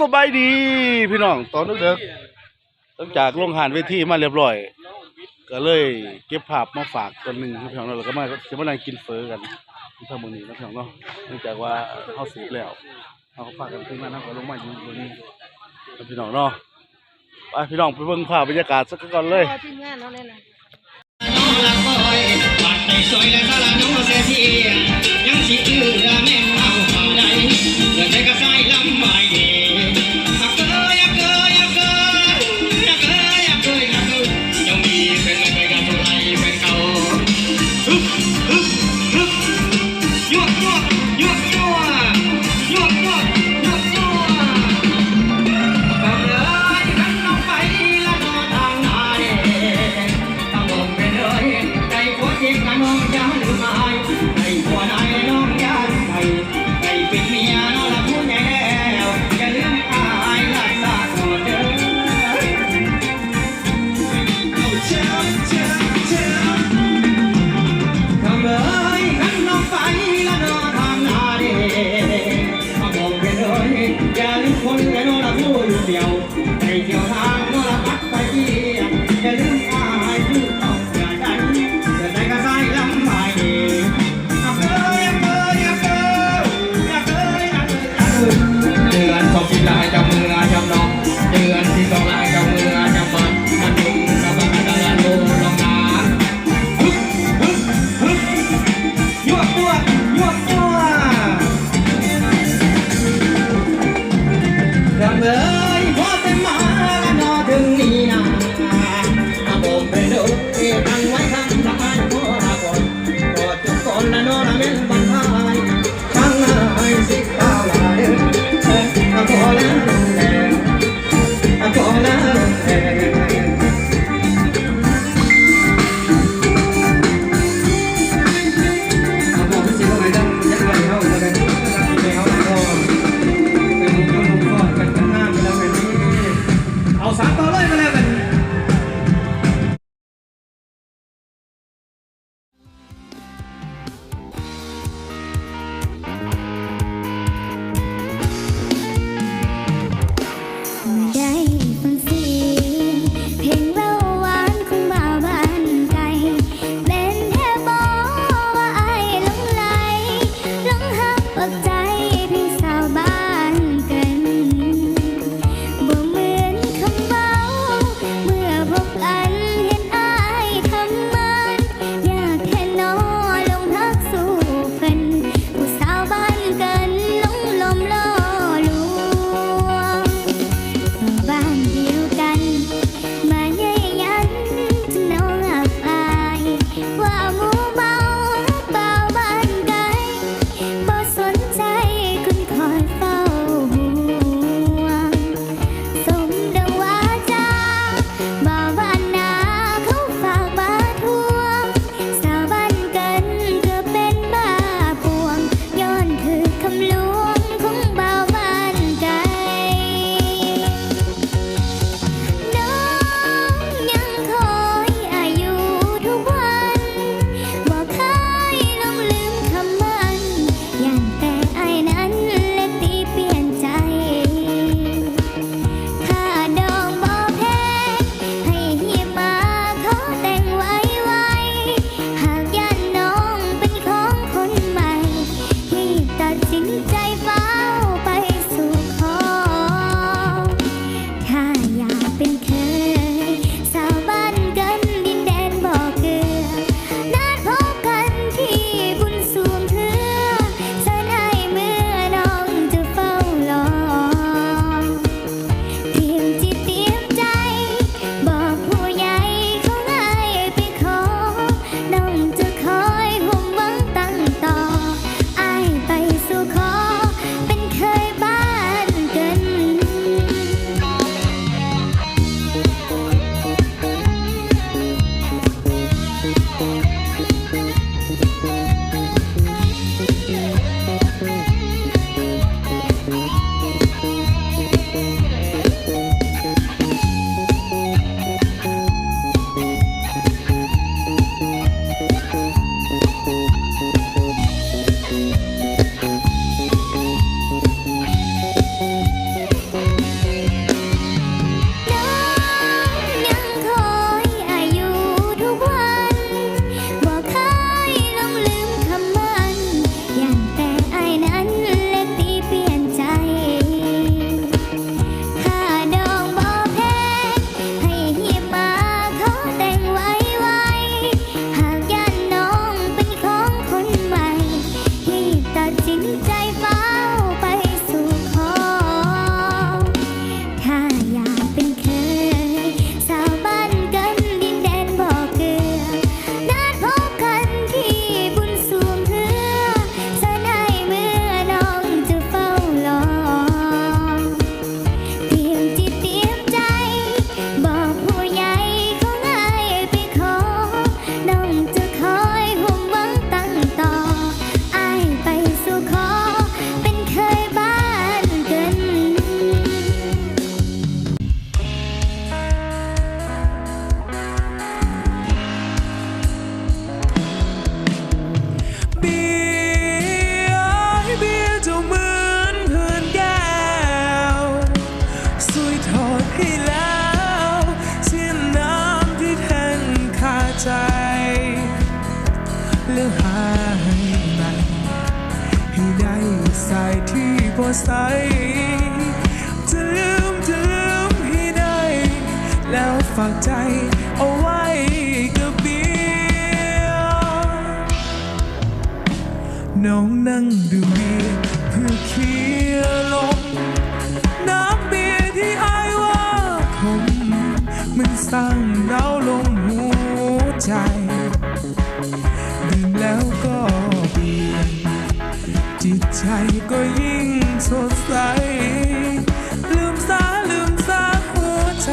สบายดีพี่น้องตอนนึกเด็กหลังจากลงหานเวทีมาเรียบร้อย ก็เลยเก็บภาพมาฝากกันหนึ่งพี่น้องเราก็มาจะมานั่กินเฟอกันที่ทำมือนี้นะพี่น้องเนาะเนื่องจากว่าเขาสูบแล้วเขาฝากกันขึ้นมานะก็ลงมาอยู่บนนี้พี่น้องเนาะไปพี่น้องไปเบิ่งภาพบรรยากาศสักก่อนเลย ใสจะลืมจะลืมให้ได้ แล้วฝากใจเอาไว้กับเบียร์น้องนั่งดูเบียร์เพื่อเคลียร์ลมน้ำเบียร์ที่อายว่าขมมันสร้างดาวลงหัวใจ ใจก็ยิ่งสดใส ลืมซาลืมซาหัวใจ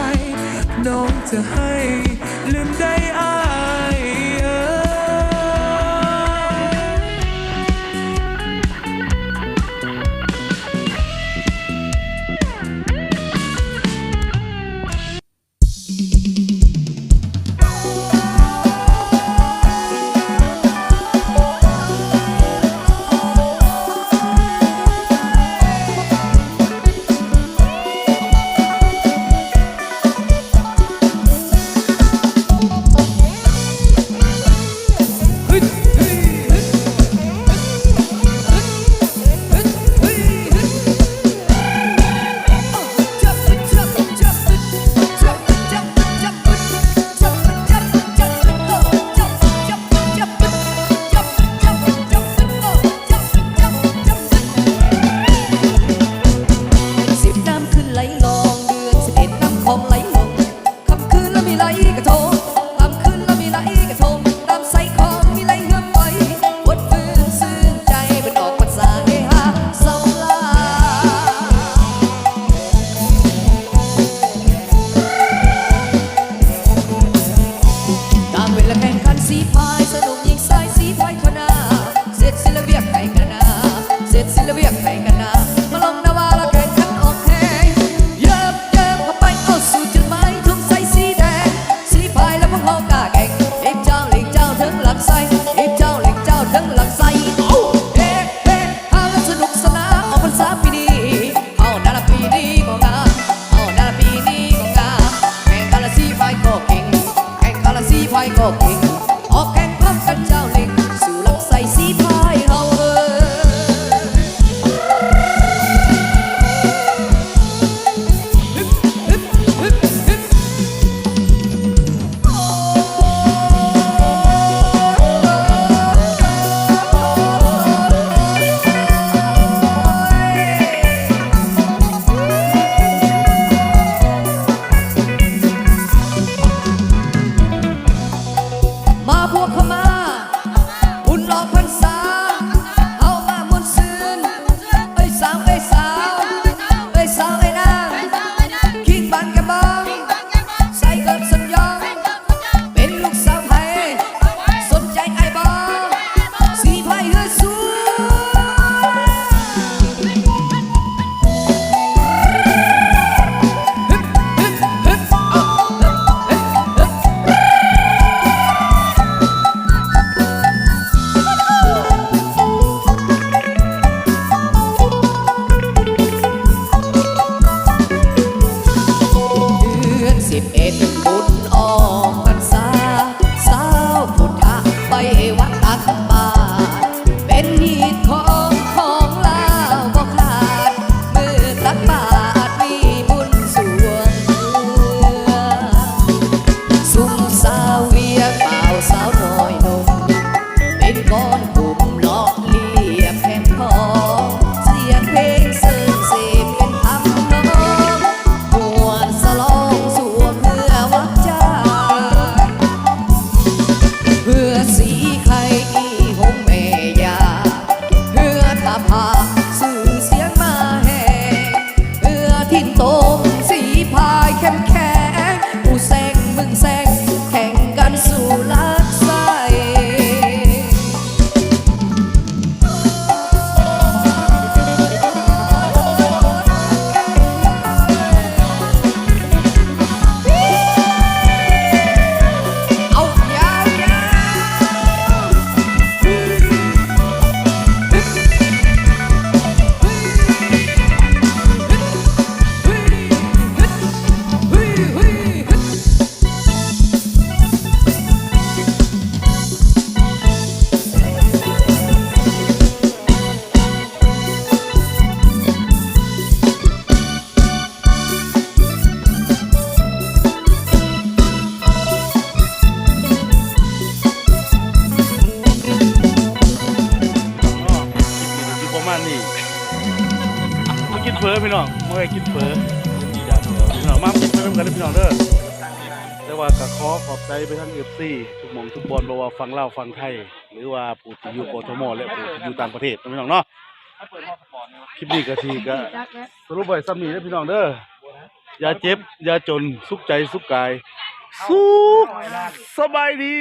น้องจะให้ องมาให้กินเฟออยากพี่น้องมากินเฟอน้ำกันเด้อพี่น้องเด้อแต่ว่าก็ขอขอบใจไปทั้ง FC ทุกหมองทุกบอลบ่ว่าฟังเลาฟังไทย หรือว่าผู้ที่อยู่กทมและผู้ที่อยู่ต่างประเทศนะพี่น้องเนาะคลิปนี้ก็ทีก็สรุปไว้ซ้ำนี้เด้อพี่น้องเด้ออย่าเจ็บอย่าจนสุขใจสุขกาย สุขสบายดี